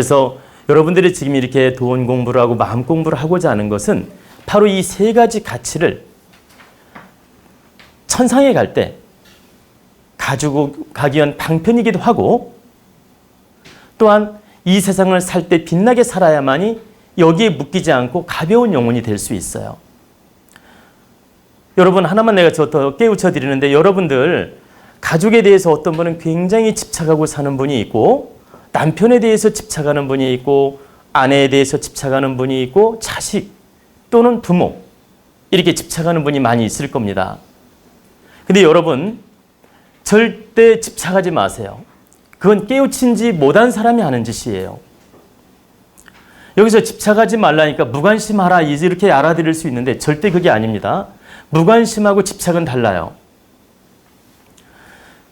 그래서 여러분들이 지금 이렇게 돈 공부를 하고 마음 공부를 하고자 하는 것은 바로 이 세 가지 가치를 천상에 갈 때 가지고 가기 위한 방편이기도 하고 또한 이 세상을 살 때 빛나게 살아야만이 여기에 묶이지 않고 가벼운 영혼이 될 수 있어요. 여러분 하나만 내가 저 더 깨우쳐 드리는데 여러분들 가족에 대해서 어떤 분은 굉장히 집착하고 사는 분이 있고 남편에 대해서 집착하는 분이 있고 아내에 대해서 집착하는 분이 있고 자식 또는 부모 이렇게 집착하는 분이 많이 있을 겁니다. 근데 여러분 절대 집착하지 마세요. 그건 깨우친지 못한 사람이 하는 짓이에요. 여기서 집착하지 말라니까 무관심하라 이렇게 알아들을 수 있는데 절대 그게 아닙니다. 무관심하고 집착은 달라요.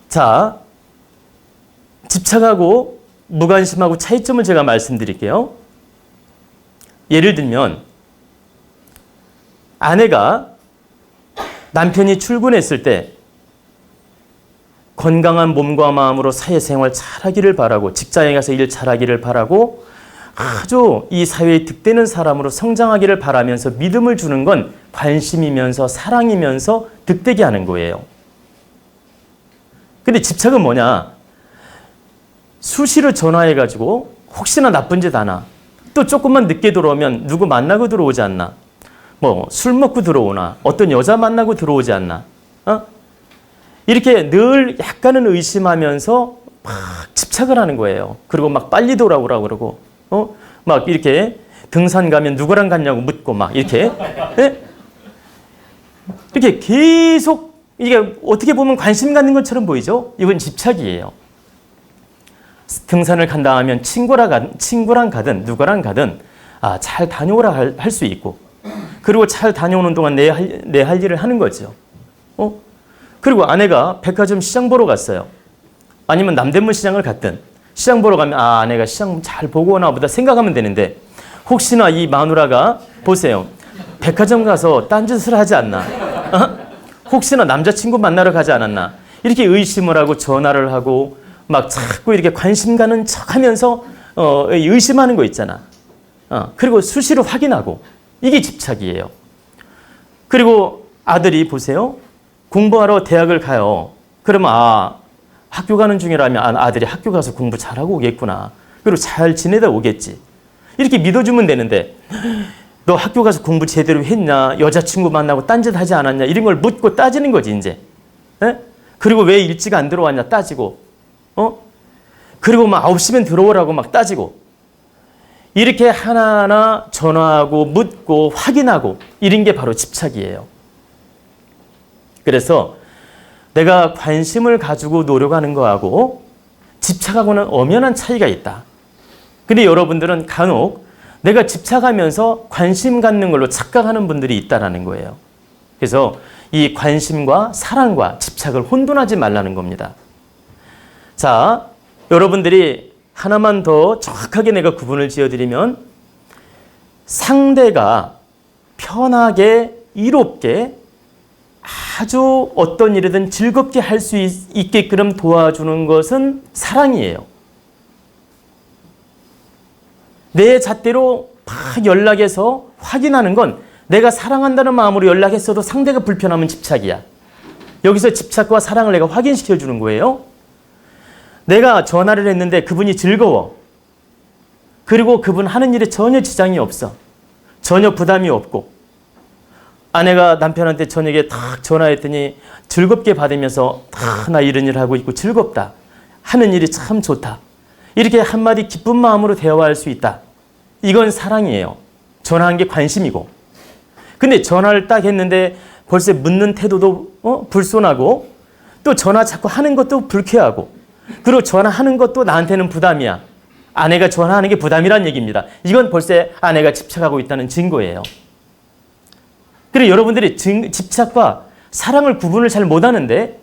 자, 집착하고 무관심하고 차이점을 제가 말씀드릴게요. 예를 들면 아내가 남편이 출근했을 때 건강한 몸과 마음으로 사회생활 잘하기를 바라고 직장에 가서 일 잘하기를 바라고 아주 이 사회에 득되는 사람으로 성장하기를 바라면서 믿음을 주는 건 관심이면서 사랑이면서 득되게 하는 거예요. 근데 집착은 뭐냐? 수시로 전화해가지고 혹시나 나쁜 짓 하나 또 조금만 늦게 들어오면 누구 만나고 들어오지 않나? 뭐 술 먹고 들어오나? 어떤 여자 만나고 들어오지 않나? 어? 이렇게 늘 약간은 의심하면서 막 집착을 하는 거예요. 그리고 막 빨리 돌아오라고 그러고, 어? 막 이렇게 등산 가면 누구랑 갔냐고 묻고 막 이렇게, 네? 이렇게 계속 이게 어떻게 보면 관심 갖는 것처럼 보이죠? 이건 집착이에요. 등산을 간다 하면 친구랑, 가, 친구랑 가든 누구랑 가든 아, 잘 다녀오라 할 수 있고 그리고 잘 다녀오는 동안 내 할 내 할 일을 하는 거죠. 어? 그리고 아내가 백화점 시장 보러 갔어요. 아니면 남대문 시장을 갔든 시장 보러 가면 아 아내가 시장 잘 보고 오나 보다 생각하면 되는데 혹시나 이 마누라가 보세요. 백화점 가서 딴짓을 하지 않나? 어? 혹시나 남자친구 만나러 가지 않았나? 이렇게 의심을 하고 전화를 하고 막 자꾸 이렇게 관심 가는 척 하면서 어, 의심하는 거 있잖아. 어, 그리고 수시로 확인하고 이게 집착이에요. 그리고 아들이 보세요. 공부하러 대학을 가요. 그러면 아 학교 가는 중이라면 아, 아들이 학교 가서 공부 잘하고 오겠구나. 그리고 잘 지내다 오겠지. 이렇게 믿어주면 되는데 너 학교 가서 공부 제대로 했냐? 여자친구 만나고 딴짓 하지 않았냐? 이런 걸 묻고 따지는 거지 이제. 에? 그리고 왜 일찍 안 들어왔냐 따지고. 어? 그리고 막 9시면 들어오라고 막 따지고. 이렇게 하나하나 전화하고 묻고 확인하고 이런 게 바로 집착이에요. 그래서 내가 관심을 가지고 노력하는 거하고 집착하고는 엄연한 차이가 있다. 근데 여러분들은 간혹 내가 집착하면서 관심 갖는 걸로 착각하는 분들이 있다라는 거예요. 그래서 이 관심과 사랑과 집착을 혼돈하지 말라는 겁니다. 자, 여러분들이 하나만 더 정확하게 내가 구분을 지어드리면 상대가 편하게 이롭게 아주 어떤 일이든 즐겁게 할 수 있게끔 도와주는 것은 사랑이에요. 내 잣대로 막 연락해서 확인하는 건 내가 사랑한다는 마음으로 연락했어도 상대가 불편하면 집착이야. 여기서 집착과 사랑을 내가 확인시켜 주는 거예요. 내가 전화를 했는데 그분이 즐거워. 그리고 그분 하는 일에 전혀 지장이 없어. 전혀 부담이 없고. 아내가 남편한테 저녁에 탁 전화했더니 즐겁게 받으면서 나 이런 일 하고 있고 즐겁다. 하는 일이 참 좋다. 이렇게 한마디 기쁜 마음으로 대화할 수 있다. 이건 사랑이에요. 전화한 게 관심이고. 근데 전화를 딱 했는데 벌써 묻는 태도도 어? 불손하고 또 전화 자꾸 하는 것도 불쾌하고 그리고 전화하는 것도 나한테는 부담이야. 아내가 전화하는 게 부담이란 얘기입니다. 이건 벌써 아내가 집착하고 있다는 증거예요. 그리고 여러분들이 집착과 사랑을 구분을 잘 못하는데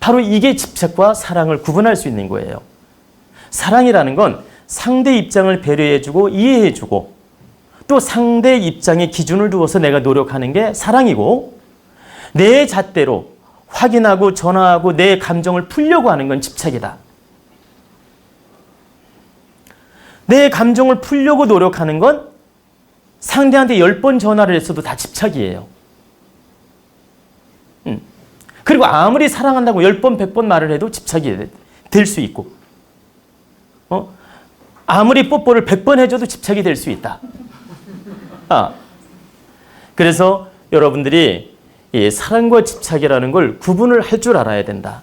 바로 이게 집착과 사랑을 구분할 수 있는 거예요. 사랑이라는 건 상대 입장을 배려해주고 이해해주고 또 상대 입장에 기준을 두어서 내가 노력하는 게 사랑이고 내 잣대로 확인하고 전화하고 내 감정을 풀려고 하는 건 집착이다. 내 감정을 풀려고 노력하는 건 상대한테 열번 전화를 했어도 다 집착이에요. 음. 그리고 아무리 사랑한다고 열 번, 백번 말을 해도 집착이 될 수 있고, 어? 아무리 뽀뽀를 백번 해줘도 집착이 될 수 있다. 아. 그래서 여러분들이 이 사랑과 집착이라는 걸 구분을 할 줄 알아야 된다.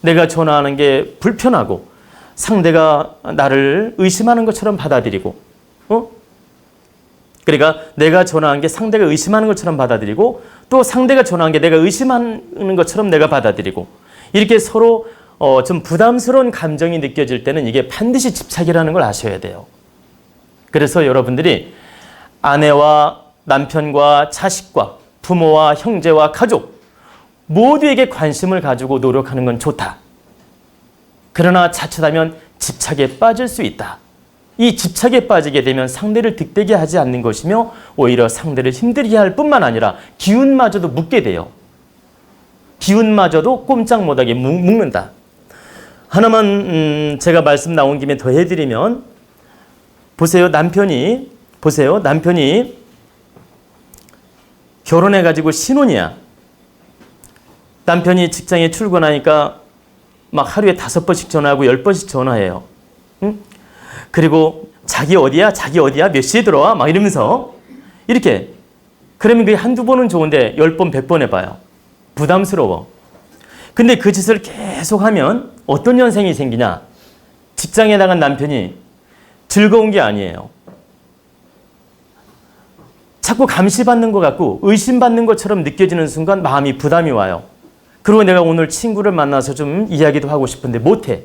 내가 전화하는 게 불편하고 상대가 나를 의심하는 것처럼 받아들이고, 어? 그러니까 내가 전화한 게 상대가 의심하는 것처럼 받아들이고 또 상대가 전화한 게 내가 의심하는 것처럼 내가 받아들이고 이렇게 서로 어, 좀 부담스러운 감정이 느껴질 때는 이게 반드시 집착이라는 걸 아셔야 돼요. 그래서 여러분들이 아내와 남편과 자식과 부모와 형제와 가족 모두에게 관심을 가지고 노력하는 건 좋다. 그러나 자칫하면 집착에 빠질 수 있다. 이 집착에 빠지게 되면 상대를 득되게 하지 않는 것이며 오히려 상대를 힘들게 할 뿐만 아니라 기운마저도 묻게 돼요. 기운마저도 꼼짝 못하게 묵- 묵는다. 하나만 음, 제가 말씀 나온 김에 더 해드리면 보세요 남편이 보세요 남편이 결혼해가지고 신혼이야. 남편이 직장에 출근하니까 막 하루에 다섯 번씩 전화하고 열 번씩 전화해요. 응? 그리고 자기 어디야? 자기 어디야? 몇 시에 들어와? 막 이러면서 이렇게 그러면 그게 한두 번은 좋은데 열 번, 백 번 해봐요. 부담스러워. 근데 그 짓을 계속 하면 어떤 현상이 생기냐? 직장에 나간 남편이 즐거운 게 아니에요. 자꾸 감시받는 것 같고 의심받는 것처럼 느껴지는 순간 마음이 부담이 와요. 그리고 내가 오늘 친구를 만나서 좀 이야기도 하고 싶은데 못해.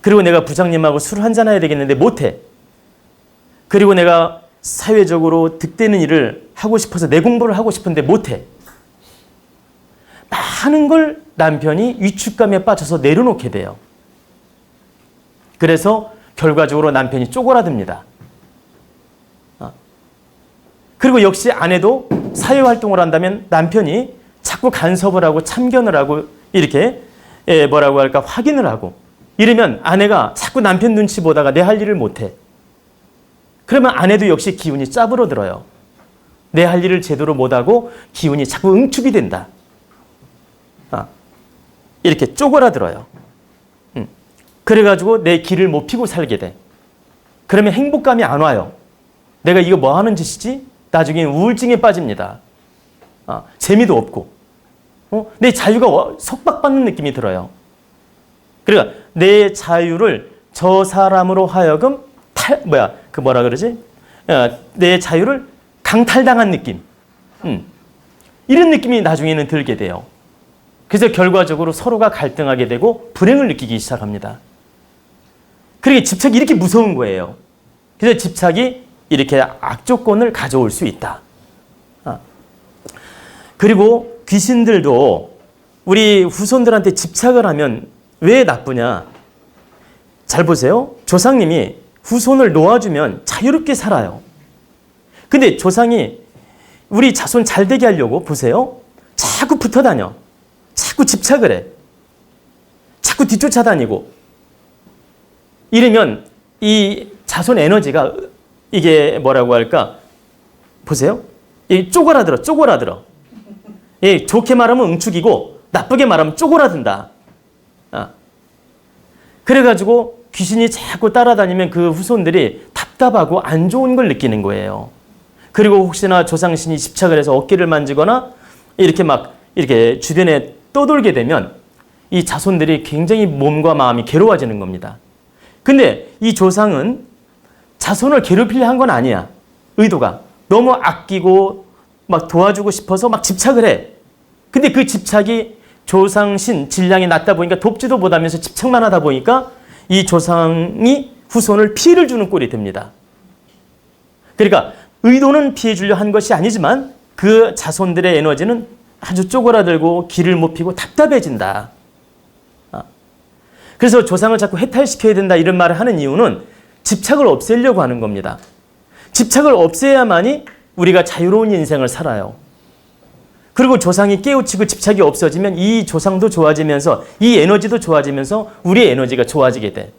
그리고 내가 부장님하고 술 한잔 해야 되겠는데 못해. 그리고 내가 사회적으로 득되는 일을 하고 싶어서 내 공부를 하고 싶은데 못해. 많은 걸 남편이 위축감에 빠져서 내려놓게 돼요. 그래서 결과적으로 남편이 쪼그라듭니다. 아. 그리고 역시 아내도 사회활동을 한다면 남편이 자꾸 간섭을 하고 참견을 하고 이렇게 예, 뭐라고 할까 확인을 하고 이러면 아내가 자꾸 남편 눈치 보다가 내 할 일을 못해. 그러면 아내도 역시 기운이 짜부러들어요. 내 할 일을 제대로 못하고 기운이 자꾸 응축이 된다. 아, 이렇게 쪼그라들어요. 음. 그래가지고 내 길을 못 피고 살게 돼. 그러면 행복감이 안 와요. 내가 이거 뭐 하는 짓이지? 나중에 우울증에 빠집니다. 아, 재미도 없고, 어? 내 자유가 와- 속박받는 느낌이 들어요. 그러니까 내 자유를 저 사람으로 하여금 탈 뭐야 그 뭐라 그러지? 어, 내 자유를 강탈당한 느낌. 음. 이런 느낌이 나중에는 들게 돼요. 그래서 결과적으로 서로가 갈등하게 되고 불행을 느끼기 시작합니다. 그러게 집착이 이렇게 무서운 거예요. 그래서 집착이 이렇게 악조건을 가져올 수 있다. 아. 그리고 귀신들도 우리 후손들한테 집착을 하면 왜 나쁘냐? 잘 보세요. 조상님이 후손을 놓아주면 자유롭게 살아요. 근데 조상이 우리 자손 잘 되게 하려고 보세요. 자꾸 붙어 다녀. 자꾸 집착을 해. 자꾸 뒤쫓아다니고. 이러면 이 자손 에너지가 이게 뭐라고 할까? 보세요. 이 쪼그라들어, 쪼그라들어. 이 좋게 말하면 응축이고 나쁘게 말하면 쪼그라든다. 아. 그래가지고 귀신이 자꾸 따라다니면 그 후손들이 답답하고 안 좋은 걸 느끼는 거예요. 그리고 혹시나 조상신이 집착을 해서 어깨를 만지거나 이렇게 막 이렇게 주변에 떠돌게 되면 이 자손들이 굉장히 몸과 마음이 괴로워지는 겁니다. 근데 이 조상은 자손을 괴롭히려 한 건 아니야. 의도가. 너무 아끼고 막 도와주고 싶어서 막 집착을 해. 근데 그 집착이 조상신 질량이 낮다 보니까 돕지도 못하면서 집착만 하다 보니까 이 조상이 후손을 피해를 주는 꼴이 됩니다. 그러니까 의도는 피해 주려 한 것이 아니지만 그 자손들의 에너지는 아주 쪼그라들고 길을 못 피고 답답해진다. 아. 그래서 조상을 자꾸 해탈시켜야 된다 이런 말을 하는 이유는 집착을 없애려고 하는 겁니다. 집착을 없애야만이 우리가 자유로운 인생을 살아요. 그리고 조상이 깨우치고 집착이 없어지면 이 조상도 좋아지면서 이 에너지도 좋아지면서 우리의 에너지가 좋아지게 돼.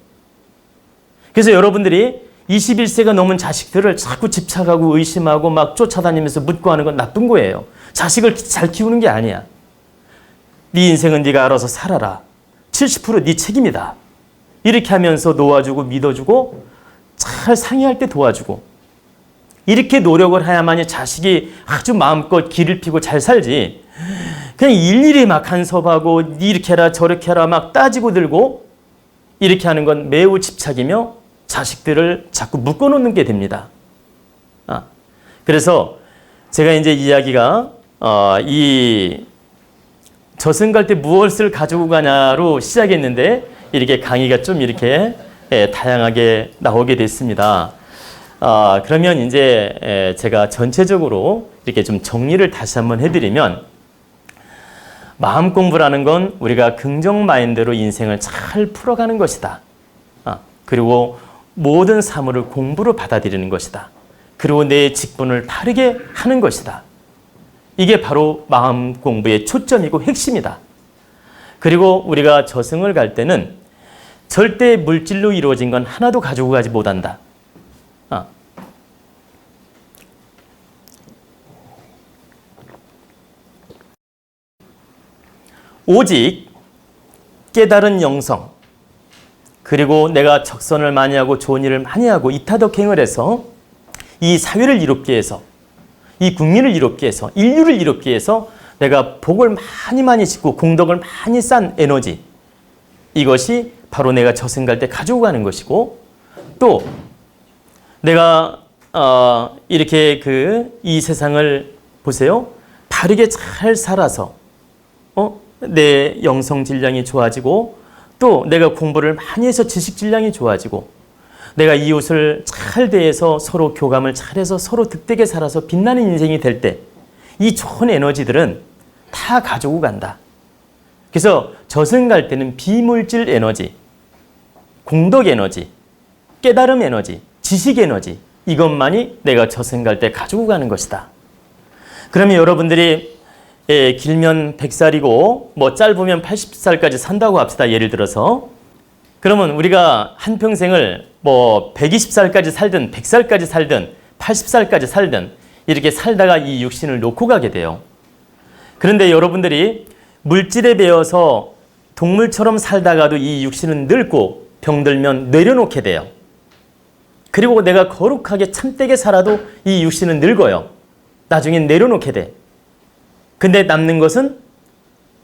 그래서 여러분들이 21세가 넘은 자식들을 자꾸 집착하고 의심하고 막 쫓아다니면서 묻고 하는 건 나쁜 거예요. 자식을 잘 키우는 게 아니야. 네 인생은 네가 알아서 살아라. 70%네 책임이다. 이렇게 하면서 놓아주고 믿어주고 잘 상의할 때 도와주고 이렇게 노력을 해야만이 자식이 아주 마음껏 길을 피고 잘 살지. 그냥 일일이 막 간섭하고 니 이렇게 해라 저렇게 해라 막 따지고 들고 이렇게 하는 건 매우 집착이며 자식들을 자꾸 묶어놓는 게 됩니다. 아, 그래서 제가 이제 이야기가 어, 이 저승 갈 때 무엇을 가지고 가냐로 시작했는데 이렇게 강의가 좀 이렇게 예, 다양하게 나오게 됐습니다. 아, 그러면 이제 에, 제가 전체적으로 이렇게 좀 정리를 다시 한번 해드리면 마음 공부라는 건 우리가 긍정 마인드로 인생을 잘 풀어가는 것이다. 아, 그리고 모든 사물을 공부로 받아들이는 것이다. 그리고 내 직분을 바르게 하는 것이다. 이게 바로 마음 공부의 초점이고 핵심이다. 그리고 우리가 저승을 갈 때는 절대 물질로 이루어진 건 하나도 가지고 가지 못한다. 아. 오직 깨달은 영성, 그리고 내가 적선을 많이 하고 좋은 일을 많이 하고 이타덕행을 해서 이 사회를 이롭게 해서 이 국민을 이롭게 해서 인류를 이롭게 해서 내가 복을 많이 많이 짓고 공덕을 많이 싼 에너지 이것이 바로 내가 저승 갈 때 가지고 가는 것이고 또 내가 어, 이렇게 그 이 세상을 보세요 바르게 잘 살아서 어? 내 영성 질량이 좋아지고 또 내가 공부를 많이 해서 지식 질량이 좋아지고 내가 이웃을 잘 대해서 서로 교감을 잘해서 서로 득되게 살아서 빛나는 인생이 될 때 이 좋은 에너지들은 다 가지고 간다. 그래서 저승 갈 때는 비물질 에너지, 공덕 에너지, 깨달음 에너지, 지식 에너지 이것만이 내가 저승 갈 때 가지고 가는 것이다. 그러면 여러분들이 예, 길면 100살이고 뭐 짧으면 80살까지 산다고 합시다. 예를 들어서 그러면 우리가 한 평생을 뭐 120살까지 살든 100살까지 살든 80살까지 살든 이렇게 살다가 이 육신을 놓고 가게 돼요. 그런데 여러분들이 물질에 배어서 동물처럼 살다가도 이 육신은 늙고 병들면 내려놓게 돼요. 그리고 내가 거룩하게 참되게 살아도 이 육신은 늙어요. 나중엔 내려놓게 돼. 근데 남는 것은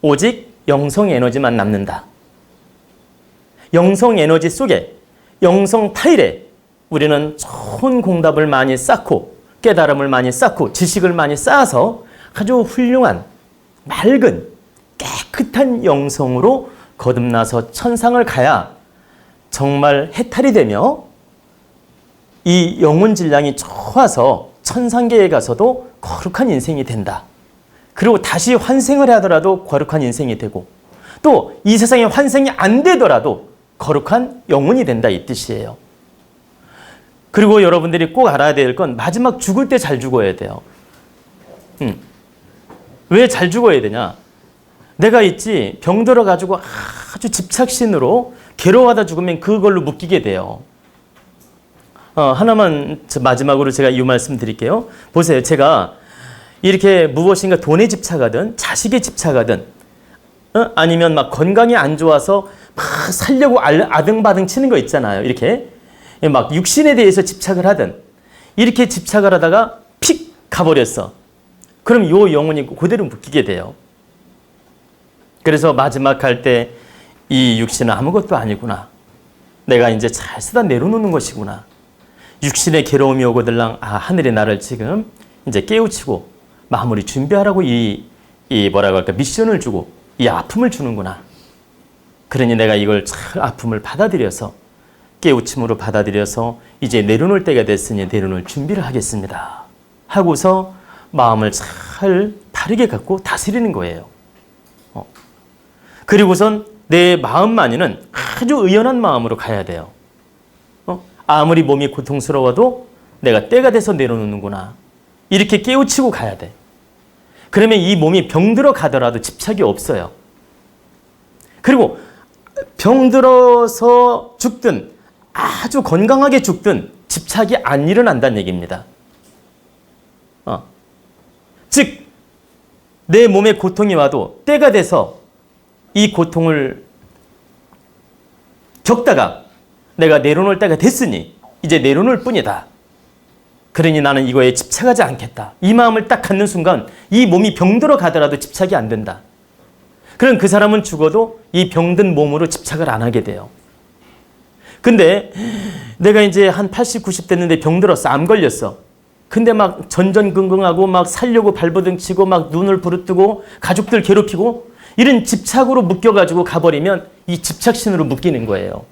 오직 영성 에너지만 남는다. 영성 에너지 속에 영성 파일에 우리는 좋은 공답을 많이 쌓고 깨달음을 많이 쌓고 지식을 많이 쌓아서 아주 훌륭한 맑은 깨끗한 영성으로 거듭나서 천상을 가야 정말 해탈이 되며 이 영혼 질량이 좋아서 천상계에 가서도 거룩한 인생이 된다. 그리고 다시 환생을 하더라도 거룩한 인생이 되고 또 이 세상에 환생이 안 되더라도 거룩한 영혼이 된다 이 뜻이에요. 그리고 여러분들이 꼭 알아야 될 건 마지막 죽을 때 잘 죽어야 돼요. 음. 왜잘 죽어야 되냐? 내가 있지 병 들어 가지고 아주 집착신으로 괴로워하다 죽으면 그걸로 묶이게 돼요. 어, 하나만 마지막으로 제가 이 말씀 드릴게요. 보세요. 제가 이렇게 무엇인가 돈에 집착하든 자식에 집착하든 어? 아니면 막 건강이 안 좋아서 막 살려고 아등바등 치는 거 있잖아요. 이렇게 막 육신에 대해서 집착을 하든 이렇게 집착을 하다가 픽 가버렸어. 그럼 요 영혼이 그대로 묶이게 돼요. 그래서 마지막 할 때 이 육신은 아무것도 아니구나. 내가 이제 잘 쓰다 내려놓는 것이구나. 육신의 괴로움이 오거들랑 아 하늘이 나를 지금 이제 깨우치고 마무리 준비하라고 이, 이 뭐라고 할까 미션을 주고 이 아픔을 주는구나. 그러니 내가 이걸 잘 아픔을 받아들여서 깨우침으로 받아들여서 이제 내려놓을 때가 됐으니 내려놓을 준비를 하겠습니다. 하고서 마음을 잘 바르게 갖고 다스리는 거예요. 어. 그리고선 내 마음만이는 아주 의연한 마음으로 가야 돼요. 어? 아무리 몸이 고통스러워도 내가 때가 돼서 내려놓는구나. 이렇게 깨우치고 가야 돼. 그러면 이 몸이 병들어 가더라도 집착이 없어요. 그리고 병들어서 죽든 아주 건강하게 죽든 집착이 안 일어난다는 얘기입니다. 어. 즉, 내 몸에 고통이 와도 때가 돼서 이 고통을 겪다가 내가 내려놓을 때가 됐으니 이제 내려놓을 뿐이다. 그러니 나는 이거에 집착하지 않겠다. 이 마음을 딱 갖는 순간 이 몸이 병들어 가더라도 집착이 안 된다. 그럼 그 사람은 죽어도 이 병든 몸으로 집착을 안 하게 돼요. 근데 내가 이제 한 80, 90 됐는데 병들었어. 암 걸렸어. 근데 막 전전긍긍하고 막 살려고 발버둥 치고 막 눈을 부릅뜨고 가족들 괴롭히고 이런 집착으로 묶여가지고 가버리면 이 집착신으로 묶이는 거예요.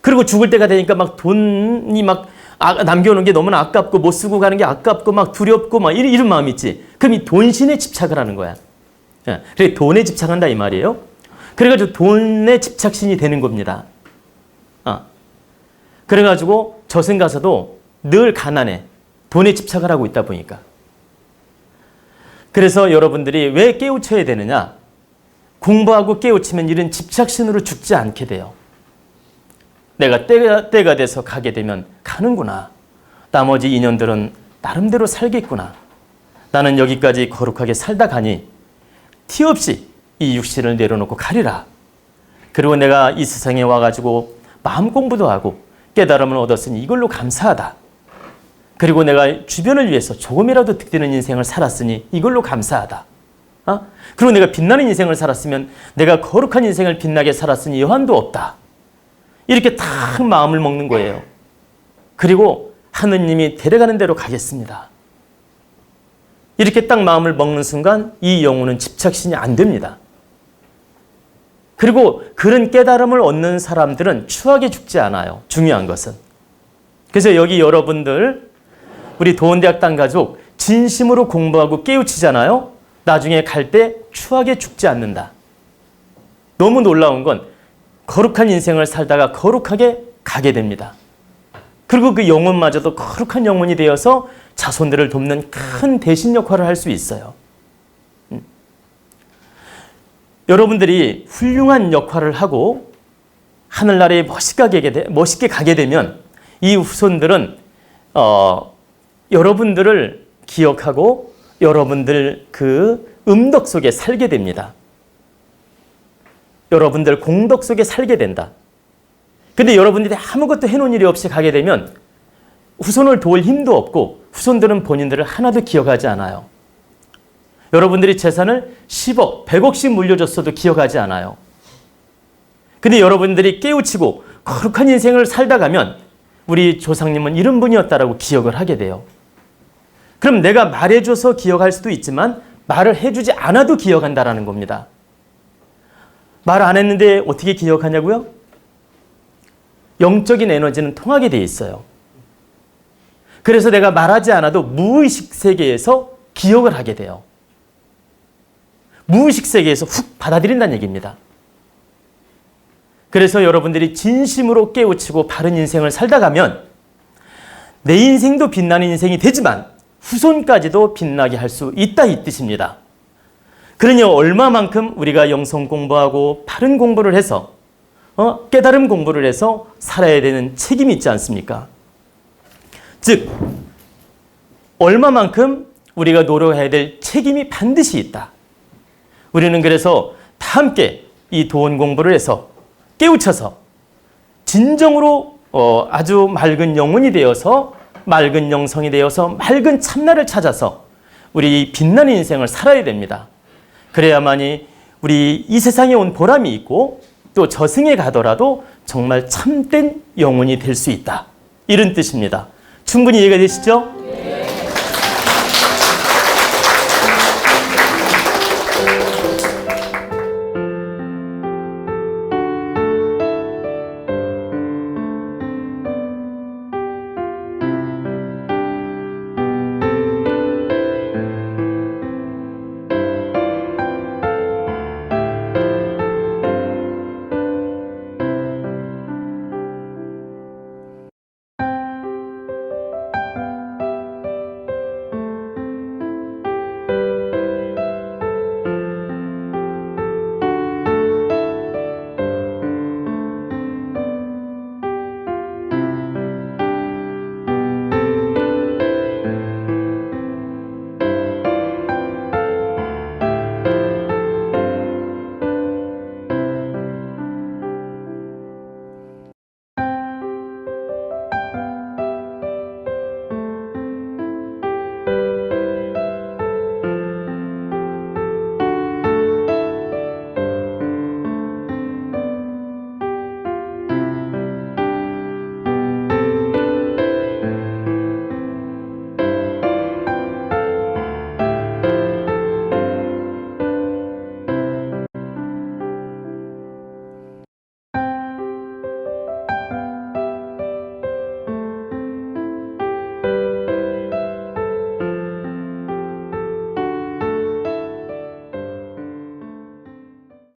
그리고 죽을 때가 되니까 막 돈이 막 아- 남겨놓은 게 너무나 아깝고 못 쓰고 가는 게 아깝고 막 두렵고 막 이런, 이런 마음이 있지. 그럼 이 돈신에 집착을 하는 거야. 예, 그래 돈에 집착한다 이 말이에요. 그래가지고 돈에 집착신이 되는 겁니다. 아. 그래가지고 저승 가서도 늘 가난해. 돈에 집착을 하고 있다 보니까. 그래서 여러분들이 왜 깨우쳐야 되느냐? 공부하고 깨우치면 이런 집착신으로 죽지 않게 돼요. 내가 때가, 때가 돼서 가게 되면 가는구나. 나머지 인연들은 나름대로 살겠구나. 나는 여기까지 거룩하게 살다 가니 티 없이 이 육신을 내려놓고 가리라. 그리고 내가 이 세상에 와가지고 마음 공부도 하고 깨달음을 얻었으니 이걸로 감사하다. 그리고 내가 주변을 위해서 조금이라도 득되는 인생을 살았으니 이걸로 감사하다. 어? 그리고 내가 빛나는 인생을 살았으면 내가 거룩한 인생을 빛나게 살았으니 여한도 없다. 이렇게 딱 마음을 먹는 거예요. 그리고 하느님이 데려가는 대로 가겠습니다. 이렇게 딱 마음을 먹는 순간 이 영혼은 집착신이 안 됩니다. 그리고 그런 깨달음을 얻는 사람들은 추하게 죽지 않아요. 중요한 것은. 그래서 여기 여러분들 우리 도원대학 당 가족 진심으로 공부하고 깨우치잖아요. 나중에 갈 때 추하게 죽지 않는다. 너무 놀라운 건 거룩한 인생을 살다가 거룩하게 가게 됩니다. 그리고 그 영혼마저도 거룩한 영혼이 되어서 자손들을 돕는 큰 대신 역할을 할 수 있어요. 음. 여러분들이 훌륭한 역할을 하고 하늘나라에 멋있게 가게 되면 이 후손들은 어, 여러분들을 기억하고 여러분들 그 음덕 속에 살게 됩니다. 여러분들 공덕 속에 살게 된다. 근데 여러분들이 아무것도 해놓은 일이 없이 가게 되면 후손을 도울 힘도 없고 후손들은 본인들을 하나도 기억하지 않아요. 여러분들이 재산을 10억, 100억씩 물려줬어도 기억하지 않아요. 근데 여러분들이 깨우치고 거룩한 인생을 살다 가면 우리 조상님은 이런 분이었다라고 기억을 하게 돼요. 그럼 내가 말해줘서 기억할 수도 있지만 말을 해주지 않아도 기억한다라는 겁니다. 말 안 했는데 어떻게 기억하냐고요? 영적인 에너지는 통하게 돼 있어요. 그래서 내가 말하지 않아도 무의식 세계에서 기억을 하게 돼요. 무의식 세계에서 훅 받아들인다는 얘기입니다. 그래서 여러분들이 진심으로 깨우치고 바른 인생을 살다 가면 내 인생도 빛나는 인생이 되지만 후손까지도 빛나게 할 수 있다 이 뜻입니다. 그러니 얼마만큼 우리가 영성 공부하고 바른 공부를 해서 어? 깨달음 공부를 해서 살아야 되는 책임이 있지 않습니까? 즉 얼마만큼 우리가 노력해야 될 책임이 반드시 있다. 우리는 그래서 다 함께 이 도원 공부를 해서 깨우쳐서 진정으로 어, 아주 맑은 영혼이 되어서 맑은 영성이 되어서 맑은 참나를 찾아서 우리 빛나는 인생을 살아야 됩니다. 그래야만이 우리 이 세상에 온 보람이 있고 또 저승에 가더라도 정말 참된 영혼이 될 수 있다. 이런 뜻입니다. 충분히 이해가 되시죠?